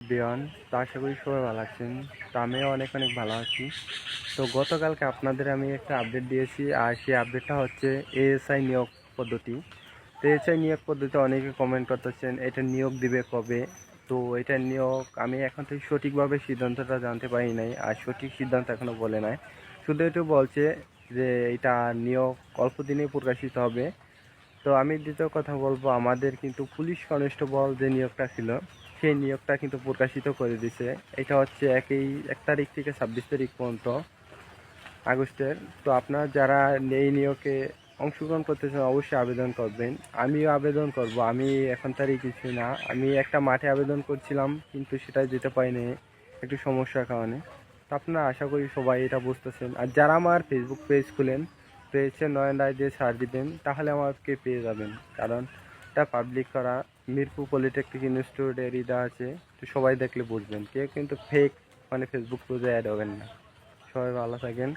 বিয়ন তো আশা করি সবাই ভালো আছেন। তো আমিও অনেক অনেক ভালো আছি। তো গতকালকে আপনাদের আমি একটা আপডেট দিয়েছি, আর সেই আপডেটটা হচ্ছে এএসআই নিয়োগ পদ্ধতি। তো এএসআই নিয়োগ পদ্ধতি অনেকে কমেন্ট করতেছেন, এটা নিয়োগ দিবে কবে? তো এটা নিয়োগ আমি এখন থেকে সঠিকভাবে সিদ্ধান্তটা জানতে পারি নাই, আর সঠিক সিদ্ধান্ত এখনও বলে নাই। শুধু একটু বলছে যে এটা নিয়োগ অল্প দিনে প্রকাশিত হবে। তো আমি দ্বিতীয় কথা বলব, আমাদের কিন্তু পুলিশ কনস্টেবল যে নিয়োগটা ছিল সেই নিয়োগটা কিন্তু প্রকাশিত করে দিছে। এটা হচ্ছে একই, এক তারিখ থেকে ছাব্বিশ তারিখ পর্যন্ত, আগস্টের। তো আপনারা যারা এই নিয়োগে অংশগ্রহণ করতে চান অবশ্যই আবেদন করবেন। আমিও আবেদন করব, আমি এখন তারিখ কিছু না। আমি একটা মাঠে আবেদন করছিলাম, কিন্তু সেটা যেতে পারিনি, একটু সমস্যার কারণে। তো আপনারা আশা করি সবাই এটা বুঝতেছেন। আর যারা আমার ফেসবুক পেজ খুলেন পেজে নয়ন রায় দিয়ে ছাড় দিবেন, তাহলে আমাকে পেয়ে যাবেন। কারণ এটা পাবলিক করা। মিরপুর পলিটেকনিক ইনস্টিটিউটের ইদা আছে। তো সবাই দেখলে বুঝবেন। কেউ কিন্তু ফেক মানে ফেসবুক পেজে অ্যাড হবেন না। সবাই ভালো থাকেন।